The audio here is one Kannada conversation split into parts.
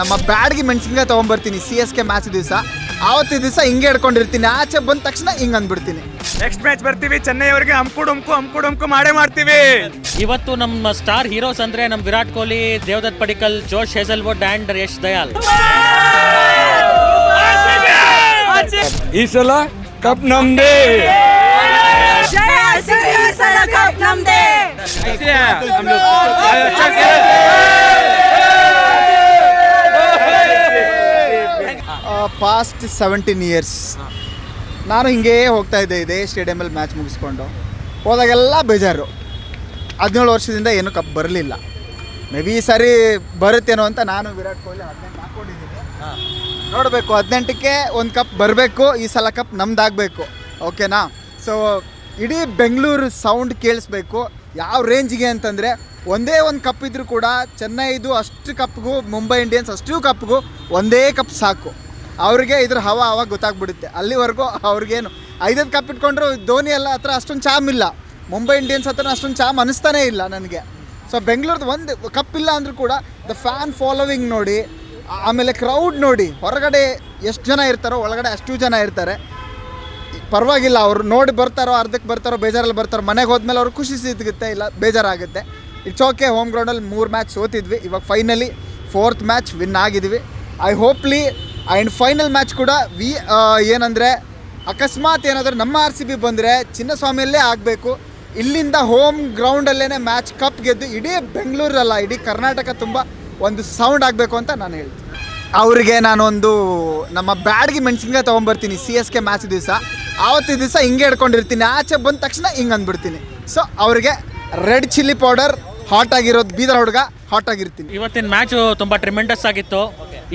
ನಮ್ಮ ಬ್ಯಾಡ್ಗೆ ಮೆಣಸಿನ್ಕಾಯಿ ತೊಗೊಂಬರ್ತೀನಿ. ಸಿ ಎಸ್ ಕೆ ಮ್ಯಾಚ್ ದಿವಸ. ಆವತ್ತು ದಿವಸ ಹಿಂಗೆ ಹಿಡ್ಕೊಂಡಿರ್ತೀನಿ. ಆಚೆ ಬಂದ ತಕ್ಷಣ ಹಿಂಗೆ ಅಂದ್ಬಿಡ್ತೀನಿ. ನೆಕ್ಸ್ಟ್ ಮ್ಯಾಚ್ ಬರ್ತೀವಿ. ಚೆನ್ನೈ ಅವರಿಗೆ ಹಂಕು ಡುಮ್ಕು ಹಂಕು ಮಾಡೇ ಮಾಡ್ತೀವಿ. ಇವತ್ತು ನಮ್ಮ ಸ್ಟಾರ್ ಹೀರೋಸ್ ಅಂದ್ರೆ ನಮ್ಮ Virat Kohli Devdutt Padikkal Josh Hazlewood and Yash Dayal ಈ ಸಲ ಕಪ್ ನಮ್ದೇ. ಪಾಸ್ಟ್ ಸೆವೆಂಟೀನ್ ಇಯರ್ಸ್ ನಾನು ಹಿಂಗೇ ಹೋಗ್ತಾ ಇದ್ದೆ ಇದೇ ಸ್ಟೇಡಿಯಮಲ್ಲಿ ಮ್ಯಾಚ್ ಮುಗಿಸ್ಕೊಂಡು. ಹೋದಾಗೆಲ್ಲ ಬೇಜಾರು. ಹದಿನೇಳು ವರ್ಷದಿಂದ ಏನೂ ಕಪ್ ಬರಲಿಲ್ಲ. ಮೇ ಬಿ ಈ ಸಾರಿ ಬರುತ್ತೇನೋ ಅಂತ ನಾನು ವಿರಾಟ್ ಕೊಹ್ಲಿ ಹದಿನೆಂಟು ಹಾಕ್ಕೊಂಡಿದ್ದೀನಿ ನೋಡಬೇಕು ಹದಿನೆಂಟಕ್ಕೆ ಒಂದು ಕಪ್ ಬರಬೇಕು ಈ ಸಲ ಕಪ್ ನಮ್ದಾಗಬೇಕು. ಓಕೆನಾ ಸೊ ಇಡೀ ಬೆಂಗಳೂರು ಸೌಂಡ್ ಕೇಳಿಸ್ಬೇಕು. ಯಾವ ರೇಂಜ್ಗೆ ಅಂತಂದರೆ ಒಂದೇ ಒಂದು ಕಪ್ ಇದ್ದರೂ ಕೂಡ ಚೆನ್ನೈದು ಅಷ್ಟು ಕಪ್ಗೂ ಮುಂಬೈ ಇಂಡಿಯನ್ಸ್ ಅಷ್ಟು ಕಪ್ಗೂ ಒಂದೇ ಕಪ್ ಸಾಕು. ಅವ್ರಿಗೆ ಇದ್ರ ಹವ ಅವಾಗ ಗೊತ್ತಾಗ್ಬಿಡುತ್ತೆ. ಅಲ್ಲಿವರೆಗೂ ಅವ್ರಿಗೇನು ಐದೈದು ಕಪ್ ಇಟ್ಕೊಂಡ್ರು ಧೋನಿ ಎಲ್ಲ ಹತ್ರ ಅಷ್ಟೊಂದು ಚಾಮ್ ಇಲ್ಲ. ಮುಂಬೈ ಇಂಡಿಯನ್ಸ್ ಹತ್ರ ಅಷ್ಟೊಂದು ಚಾಮ್ ಅನಿಸ್ತಾನೇ ಇಲ್ಲ ನನಗೆ. ಸೊ ಬೆಂಗಳೂರ್ದು ಒಂದು ಕಪ್ ಇಲ್ಲ ಅಂದರೂ ಕೂಡ ದ ಫ್ಯಾನ್ ಫಾಲೋವಿಂಗ್ ನೋಡಿ ಆಮೇಲೆ ಕ್ರೌಡ್ ನೋಡಿ, ಹೊರಗಡೆ ಎಷ್ಟು ಜನ ಇರ್ತಾರೋ, ಒಳಗಡೆ ಅಷ್ಟು ಜನ ಇರ್ತಾರೆ. ಪರವಾಗಿಲ್ಲ, ಅವರು ನೋಡಿ ಬರ್ತಾರೋ, ಅರ್ಧಕ್ಕೆ ಬರ್ತಾರೋ, ಬೇಜಾರಲ್ಲಿ ಬರ್ತಾರೋ, ಮನೆಗೆ ಹೋದ್ಮೇಲೆ ಅವ್ರು ಖುಷಿ ಸಿಗುತ್ತೆ, ಇಲ್ಲ ಬೇಜಾರಾಗುತ್ತೆ. ಇಟ್ಸ್ ಓಕೆ ಹೋಮ್ ಗ್ರೌಂಡಲ್ಲಿ ಮೂರು ಮ್ಯಾಚ್ ಸೋತಿದ್ವಿ. ಇವಾಗ ಫೈನಲಿ ಫೋರ್ತ್ ಮ್ಯಾಚ್ ವಿನ್ ಆಗಿದ್ವಿ. ಐ ಹೋಪ್ಲಿ ಆ್ಯಂಡ್ ಫೈನಲ್ ಮ್ಯಾಚ್ ಕೂಡ ವಿ ಏನಂದರೆ ಅಕಸ್ಮಾತ್ ಏನಾದರೂ ನಮ್ಮ ಆರ್ ಸಿ ಬಿ ಬಂದರೆ ಚಿನ್ನಸ್ವಾಮಿಯಲ್ಲೇ ಆಗಬೇಕು. ಇಲ್ಲಿಂದ ಹೋಮ್ ಗ್ರೌಂಡಲ್ಲೇ ಮ್ಯಾಚ್ ಕಪ್ ಗೆದ್ದು ಇಡೀ ಬೆಂಗಳೂರಲ್ಲ, ಇಡೀ ಕರ್ನಾಟಕ ತುಂಬ ಒಂದು ಸೌಂಡ್ ಆಗಬೇಕು ಅಂತ ನಾನು ಹೇಳ್ತೀನಿ. ಅವರಿಗೆ ನಾನೊಂದು ನಮ್ಮ ಬ್ಯಾಡ್ಗೆ ಮೆಣಸಿನ್ಕಾಯಿ ತೊಗೊಂಬರ್ತೀನಿ ಸಿ ಎಸ್ ಕೆ ಮ್ಯಾಚ್ ದಿವಸ. ಆವತ್ತು ದಿವಸ ಹಿಂಗೆ ಹಿಡ್ಕೊಂಡಿರ್ತೀನಿ, ಆಚೆ ಬಂದ ತಕ್ಷಣ ಹಿಂಗೆ ಅಂದ್ಬಿಡ್ತೀನಿ. ಸೊ ಅವರಿಗೆ ರೆಡ್ ಚಿಲ್ಲಿ ಪೌಡರ್ ಹಾಟ್ ಆಗಿರೋದು ಬೀದರ್ ಹುಡುಗ ಹಾಟ್ ಆಗಿರ್ತೀನಿ. ಇವತ್ತಿನ ಮ್ಯಾಚು ತುಂಬ ಟ್ರಿಮೆಂಡಸ್ ಆಗಿತ್ತು.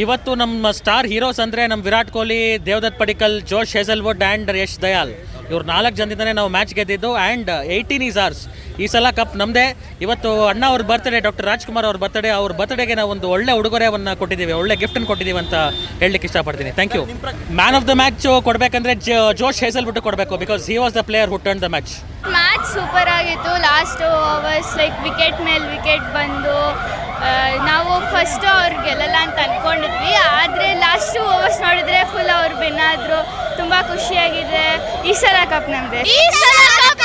ಇವತ್ತು ನಮ್ಮ ಸ್ಟಾರ್ ಹೀರೋಸ್ ಅಂದರೆ ನಮ್ಮ Virat Kohli, Devdutt Padikkal, Josh Hazlewood and Yash Dayal. ಇವ್ರು ನಾಲ್ಕು ಜನದಿಂದನೇ ನಾವು ಮ್ಯಾಚ್ ಗೆದ್ದಿದ್ದು ಆ್ಯಂಡ್ ಏಯ್ಟೀನ್ ಈಸ್ ಆರ್ಸ್ ಈ ಸಲ ಕಪ್ ನಮ್ಮದೇ ಇವತ್ತು ಅಣ್ಣ ಅವ್ರ ಬರ್ತ್ಡೇ ಡಾಕ್ಟರ್ ರಾಜ್ಕುಮಾರ್ ಅವ್ರ ಬರ್ತ್ಡೇ ಅವ್ರ ಬರ್ತ್ಡೇಗೆ ನಾವು ಒಂದು ಒಳ್ಳೆ ಉಡುಗೊರೆಯನ್ನು ಕೊಟ್ಟಿದ್ದೀವಿ, ಒಳ್ಳೆ ಗಿಫ್ಟನ್ನು ಕೊಟ್ಟಿದ್ದೀವಿ ಅಂತ ಹೇಳಲಿಕ್ಕೆ ಇಷ್ಟಪಡ್ತೀನಿ. Thank you man of the match ಕೊಡಬೇಕಂದ್ರೆ Josh Hazlewood ಕೊಡಬೇಕು because he was the player ಹುಟ್ and the match match super ಆಗಿತ್ತು. ಲಾಸ್ಟ್ ಅವರ್ಸ್ ಲೈಕ್ ವಿಕೆಟ್ ಮೇಲೆ ವಿಕೆಟ್ ಬಂದು ನಾವು ಫಸ್ಟು ಅವ್ರು ಗೆಲ್ಲಲ್ಲ ಅಂತ ಅಂದ್ಕೊಂಡಿದ್ವಿ ಆದರೆ ಲಾಸ್ಟು ಓವರ್ಸ್ ನೋಡಿದ್ರೆ ಫುಲ್ ಅವ್ರು ಬೆನ್ನಾದ್ರು ತುಂಬ ಖುಷಿಯಾಗಿದೆ. ಈ ಸಲ ಕಪ್ ನಮ್ದೆ. ಈ ಸಲ ಕಪ್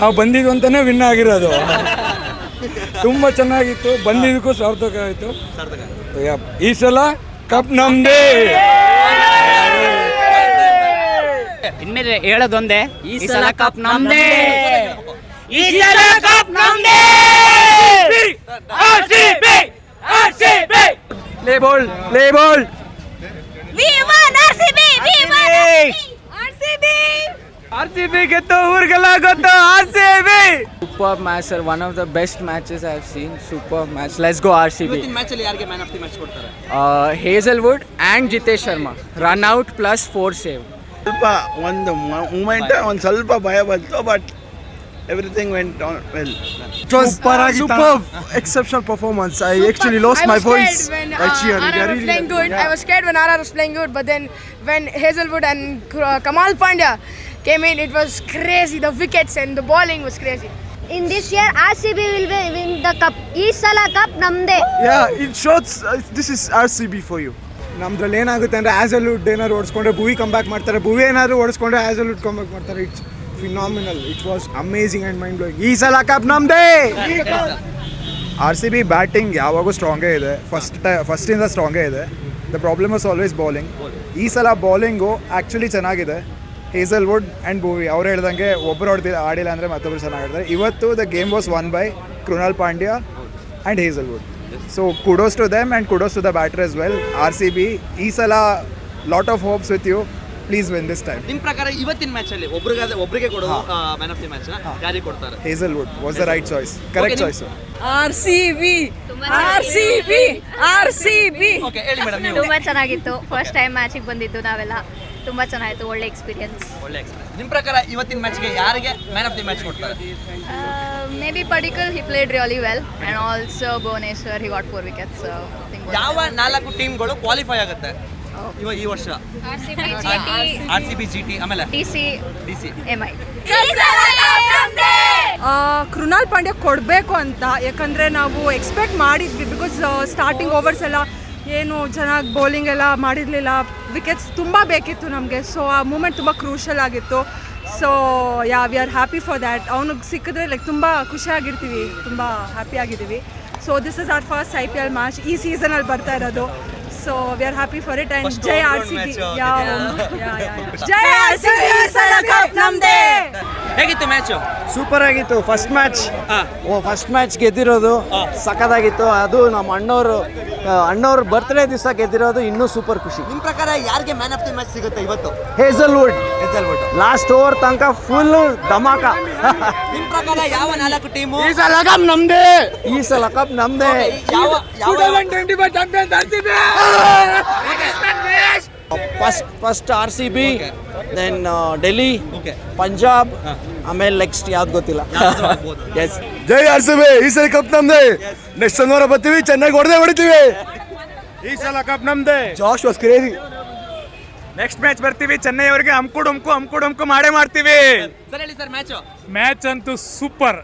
ನಾವು ಬಂದಿದ್ದು ಅಂತಾನೆ ವಿನ್ ಆಗಿರೋದು. ತುಂಬಾ ಚೆನ್ನಾಗಿತ್ತು ಬಂದಿದ್ದಕ್ಕೂ ಸಾರ್ಥಕ ಆಯಿತು. ಈ ಸಲ ಕಪ್ ನಮ್ದೇ. ಇನ್ನೇ ಏಳದ ಈ ಸಲ ಕಪ್ ನಮ್ದೇ. ಈ ಸಲ ಕಪ್ ನಂದೆ ಆಸೀಬಿ ಆಸೀಬಿ ಲೇ and Jitesh Sharma run out plus four save ಸ್ವಲ್ಪ ಒಂದು ಮೂಮೆಂಟ್ ಒಂದು ಸ್ವಲ್ಪ ಭಯ ಬಂತು but everything went well It was superb, exceptional performance. I actually lost I my was voice scared when by uh, cheering. RR I was really playing loved it. good. I was scared when RR was playing good, but then when Hazelwood and uh, Kamal Pandya came in, it was crazy. The wickets and the bowling was crazy. In this year R C B will win the cup ಈ ಸಲ ಕಪ್ ನಮ್ದೇ Yeah, it shows uh, this is RCB for you. ನಮ್ದ್ರಲ್ಲಿ ಏನಾಗುತ್ತೆ ಅಂದರೆ ಆ್ಯಸ್ ಎಲ್ ವುಡ್ ಏನಾದ್ರು ಓಡಿಸ್ಕೊಂಡ್ರೆ ಭೂವಿ ಕಮ್ ಬ್ಯಾಕ್ ಮಾಡ್ತಾರೆ. ಭೂವಿ ಏನಾದರೂ ಓಡಿಸ್ಕೊಂಡ್ರೆ ಆ್ಯಸಲ್ವುಡ್ ಕಮ್ ಬ್ಯಾಕ್ ಮಾಡ್ತಾರೆ. It's phenomenal it was amazing and mind blowing ಈ ಸಲ ಕಪ್ ನಮ್ದೇ! ಆರ್ ಸಿ ಬಿ ಬ್ಯಾಟಿಂಗ್ ಯಾವಾಗೂ ಸ್ಟ್ರಾಂಗೇ ಇದೆ. ಫಸ್ಟ್ ಟೈ ಫಸ್ಟಿಂದ ಸ್ಟ್ರಾಂಗೇ ಇದೆ. The problem is always bowling ಈ ಸಲ ಬೌಲಿಂಗು ಆ್ಯಕ್ಚುಲಿ ಚೆನ್ನಾಗಿದೆ. ಹೇಸಲ್ವುಡ್ ಆ್ಯಂಡ್ ಭೂವಿ, ಅವ್ರು ಹೇಳ್ದಂಗೆ ಒಬ್ಬರು ಆಡ್ತಿಲ್ಲ ಆಡಿಲ್ಲ ಅಂದರೆ ಮತ್ತೊಬ್ಬರು ಚೆನ್ನಾಗಿ ಇವತ್ತು the game was won by Krunal Pandya and Hazlewood so kudos to them and kudos to the batter as well R C B ಈ ಸಲ lot of hopes with you please win this time ನಿಮ್ ಪ್ರಕಾರ ಇವತ್ತಿನ ಮ್ಯಾಚ್ ಅಲ್ಲಿ ಒಬ್ರಿಗೆ ಒಬ್ರಿಗೆ ಕೊಡೋದು ಮ್ಯಾನ್ ಆಫ್ ದಿ ಮ್ಯಾಚ್ ಯಾರಿಗೆ ಕೊಡ್ತಾರೆ? Hazlewood was the right choice correct choice okay ಹೇಳಿ ಮೇಡಮ್ ನೀವು. ತುಂಬ ಚೆನ್ನಾಗಿತ್ತು. ಫಸ್ಟ್ ಟೈಮ್ ಮ್ಯಾಚಿಗೆ ಬಂದಿದ್ದು ನಾವೆಲ್ಲ. ತುಂಬ ಚೆನ್ನಾಗಿತ್ತು ಒಳ್ಳೆ ಎಕ್ಸ್ಪೀರಿಯನ್ಸ್ ಒಳ್ಳೆ ಎಕ್ಸ್ಪೀರಿಯನ್ಸ್ ನಿಮ್ಮ ಪ್ರಕಾರ ಇವತ್ತಿನ ಮ್ಯಾಚ್ಗೆ ಯಾರಿಗೆ ಮ್ಯಾನ್ ಆಫ್ ದಿ ಮ್ಯಾಚ್ ಕೊಡ್ತಾರೆ? Maybe Padikkal he played really well and also Bhuvneshwar he got four wickets ಯಾವ ನಾಲ್ಕು ಟೀಮ್ಗಳು ಕ್ವಾಲಿಫೈ ಆಗುತ್ತೆ ಇವಾಗ ಈ ವರ್ಷ? R C B G T ಆಮೇಲೆ? D C D C M I Krunal Pandya ಕೊಡಬೇಕು ಅಂತ ಯಾಕಂದರೆ ನಾವು ಎಕ್ಸ್ಪೆಕ್ಟ್ ಮಾಡಿದ್ವಿ ಬಿಕಾಸ್ ಸ್ಟಾರ್ಟಿಂಗ್ ಓವರ್ಸ್ ಎಲ್ಲ ಏನು ಚೆನ್ನಾಗಿ ಬೌಲಿಂಗ್ ಎಲ್ಲ ಮಾಡಿರಲಿಲ್ಲ. ವಿಕೆಟ್ಸ್ ತುಂಬ ಬೇಕಿತ್ತು ನಮಗೆ. ಸೊ ಆ ಮೂಮೆಂಟ್ ತುಂಬ ಕ್ರೂಷಲ್ ಆಗಿತ್ತು. So yeah we are happy for that ಅವನಿಗೆ ಸಿಕ್ಕಿದ್ರೆ ಲೈಕ್ ತುಂಬ ಖುಷಿಯಾಗಿರ್ತೀವಿ ತುಂಬ ಹ್ಯಾಪಿ ಆಗಿದ್ದೀವಿ. So this is our first I P L match ಈ ಸೀಸನಲ್ಲಿ ಬರ್ತಾ ಇರೋದು. So we are happy for it and Jai R C B ಜೈ ಆರ್ ಸಿ ಬಿ ನಮ್ದೇ! ಹೇಗಿತ್ತು ಮ್ಯಾಚು ಸೂಪರ್ ಆಗಿತ್ತು. ಫಸ್ಟ್ ಮ್ಯಾಚ್ ಓ ಫಸ್ಟ್ ಮ್ಯಾಚ್ ಗೆದ್ದಿರೋದು ಸಖತ್ತಾಗಿತ್ತು. ಅದು ನಮ್ಮ ಅಣ್ಣವರು ಅಣ್ಣವ್ರ ಬರ್ತ್ಡೇ ದಿವಸ ಗೆದ್ದಿರೋದು ಇನ್ನೂ ಸೂಪರ್ ಖುಷಿ. ನಿಮ್ಮ ಪ್ರಕಾರ ಯಾರಿಗೆ ಮ್ಯಾನ್ ಆಫ್ ದಿ ಮ್ಯಾಚ್ ಸಿಗುತ್ತೆ ಇವತ್ತು? ಹೇಸಲ್ವುಡ್ ವುಡ್ ಲಾಸ್ಟ್ ಓವರ್ ತನಕ ಫುಲ್ ಧಮಾಕ. ನಿಮ್ಮ ಪ್ರಕಾರ ಯಾವ ನಾಲ್ಕು ಟೀಮು ಈ ಸಲ ಕಪ್ ನಮ್ದೇ. ಈ ಸಲ ಕಪ್ ನಮ್ದೇ. ಯಾವ ಯಾವ first first R C B then Delhi. Punjab ಆಮೇಲೆ ನೆಕ್ಸ್ಟ್ ಯಾವ್ದು ಗೊತ್ತಿಲ್ಲ. ಎಸ್ ಜೈ ಆರ್ ಸಿ ಬಿ ಈ ಸಲ ಕಪ್ ನಮ್ದೆ. ನೆಕ್ಸ್ಟ್ ಶನಿವಾರ ಬರ್ತೀವಿ ಚೆನ್ನಾಗಿ ಹೊಡೆದೇ ಹೊಡಿತೀವಿ. ಈ ಸಲ ಕಪ್ ನಮ್ದೆ. Josh was crazy next match ಬರ್ತೀವಿ ಚೆನ್ನೈ ಅವರಿಗೆ ಅಮ್ಕುಡ್ ಅಮ್ಕು ಅಮ್ಕುಡ್ ಅಮ್ಕು ಮಾಡೇ ಮಾಡ್ತೀವಿ. ಸರ್ ಹೇಳಿ ಸರ್ ಮ್ಯಾಚು ಮ್ಯಾಚ್ ಅಂತೂ ಸೂಪರ್.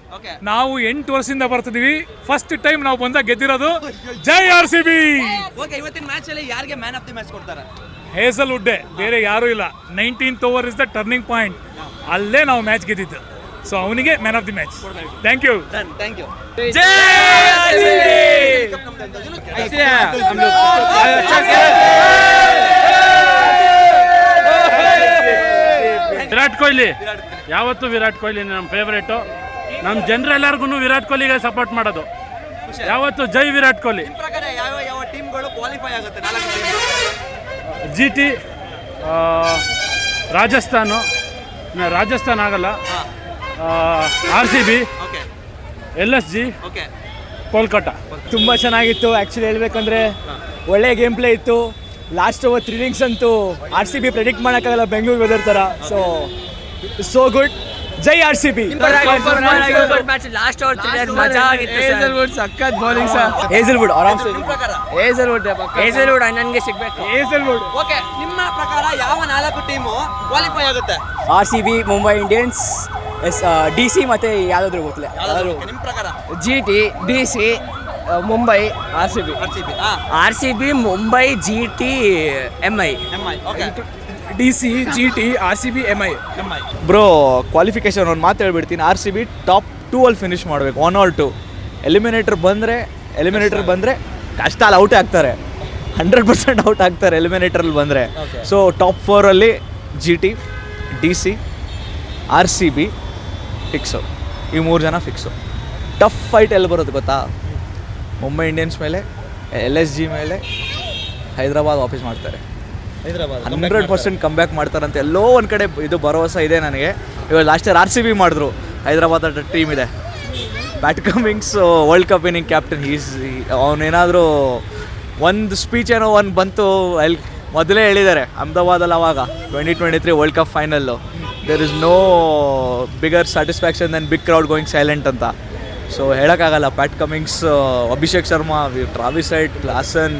ನಾವು ಎಂಟು ವರ್ಷದಿಂದ ಬರ್ತಿದೀವಿ. ಫಸ್ಟ್ ಟೈಮ್ ನಾವು ಬಂದಾಗ ಗೆದ್ದಿರೋದು ಜೈ ಆರ್ ಸಿ ಬಿ ಓಕೆ ಇವತ್ತಿನ ಮ್ಯಾಚ್ ಅಲ್ಲಿ ಯಾರಿಗೆ ಮ್ಯಾನ್ ಆಫ್ ದಿ ಮ್ಯಾಚ್ ಕೊಡ್ತಾರೆ? ಹೇಸಲ್ ಉಡ್ಡೆ ಬೇರೆ ಯಾರೂ ಇಲ್ಲ. Nineteenth over is the turning point ಅಲ್ಲೇ ನಾವು ಮ್ಯಾಚ್ ಗೆದ್ದಿದ್ದು. ಸೊ ಅವನಿಗೆ man of the match thank you thank you Virat Kohli ಯಾವತ್ತು ವಿರಾಟ್ ಕೊಹ್ಲಿ ನಮ್ಮ ಫೇವ್ರೇಟು ನಮ್ಮ ಜನರೆಲ್ಲರಿಗೂ ವಿರಾಟ್ ಕೊಹ್ಲಿಗೆ ಸಪೋರ್ಟ್ ಮಾಡೋದು. ಯಾವತ್ತು ಜೈ ವಿರಾಟ್ ಕೊಹ್ಲಿ. ಜಿ ಟಿ ರಾಜಸ್ಥಾನು ರಾಜಸ್ಥಾನ ರಾಜಸ್ಥಾನ್ ಆಗಲ್ಲ. R C B okay. L S G okay. Kolkata. ತುಂಬ ಚೆನ್ನಾಗಿತ್ತು. ಆ್ಯಕ್ಚುಲಿ ಹೇಳ್ಬೇಕಂದ್ರೆ ಒಳ್ಳೆ ಗೇಮ್ ಪ್ಲೇ ಇತ್ತು. ಲಾಸ್ಟ್ ಓವರ್ ತ್ರೀ ಇನಿಂಗ್ಸ್ ಅಂತೂ ಆರ್ ಸಿ ಬಿ ಪ್ರೆಡಿಕ್ಟ್ ಮಾಡೋಕ್ಕಾಗಲ್ಲ ಬೆಂಗಳೂರು ವೆದರ್ ಥರ ಸೊ ಸೋ ಗುಡ್ ಜೈ R C B last over Hazlewood ಸಖತ್ ಬೌಲಿಂಗ್ ಸರ್. ಹೇಸಲ್ವುಡ್ ಆರಾಮ್ ನಿಮ್ಮ ಪ್ರಕಾರ? ಹೇಸಲ್ವುಡ್ ಹೇಸಲ್ವುಡ್ ನನಗೆ ಸಿಗ್ಬೇಕು. ಓಕೆ ನಿಮ್ಮ ಪ್ರಕಾರ ಯಾವ ನಾಲ್ಕು ಟೀಮು ಕ್ವಾಲಿಫೈ ಆಗುತ್ತೆ? R C B Mumbai Indians S D C ಮತ್ತೆ ಯಾವ್ದಾದ್ರು ಗೊತ್ತಿಲ್ಲ ಯಾವ್ದಾದ್ರು ನಿಮ್ಮ ಪ್ರಕಾರ? G T D C Mumbai R C B. R C B R C B Mumbai G T M I M I okay D C G T R C B M I. M I bro qualification ಒಂದು ಮಾತು ಹೇಳ್ಬಿಡ್ತೀನಿ. R C B top two ಅಲ್ಲಿ ಫಿನಿಶ್ ಮಾಡಬೇಕು. ಒನ್ ಆಲ್ ಟು ಎಲಿಮಿನೇಟರ್ ಬಂದರೆ ಎಲಿಮಿನೇಟರ್ ಬಂದರೆ ಕಷ್ಟ ಅಲ್ಲಿ ಔಟೇ ಆಗ್ತಾರೆ. ಹಂಡ್ರೆಡ್ ಪರ್ಸೆಂಟ್ ಔಟ್ ಆಗ್ತಾರೆ ಎಲಿಮಿನೇಟರಲ್ಲಿ ಬಂದರೆ. So top ಫೋರಲ್ಲಿ G T D C R C B fix ಈ ಮೂರು ಜನ ಫಿಕ್ಸು ಟಫ್ ಫೈಟ್ ಎಲ್ಲಿ ಬರೋದು ಗೊತ್ತಾ? ಮುಂಬೈ ಇಂಡಿಯನ್ಸ್ ಮೇಲೆ ಎಲ್ ಎಸ್ ಜಿ ಮೇಲೆ ಹೈದರಾಬಾದ್ ವಾಪಸ್ ಮಾಡ್ತಾರೆ. ಹಂಡ್ರೆಡ್ ಪರ್ಸೆಂಟ್ ಕಮ್ ಬ್ಯಾಕ್ ಮಾಡ್ತಾರಂತೆ. ಎಲ್ಲೋ ಒಂದು ಕಡೆ ಇದು ಭರವಸೆ ಇದೆ ನನಗೆ. ಇವಾಗ last year R C B ಮಾಡಿದ್ರು. ಹೈದರಾಬಾದ್ ಟೀಮ್ ಇದೆ. Pat Cummins world cup winning captain is ಅವನೇನಾದರೂ ಒಂದು ಸ್ಪೀಚ್ ಏನೋ ಒಂದು ಬಂತು ಅಲ್ಲಿ ಮೊದಲೇ ಹೇಳಿದ್ದಾರೆ ಅಹಮದಾಬಾದಲ್ಲಿ ಅವಾಗ twenty twenty three world cup final there is no bigger satisfaction then big crowd going silent ಅಂತ. ಸೊ ಹೇಳೋಕ್ಕಾಗಲ್ಲ. Pat Cummins Abhishek Sharma Travis Head Larsen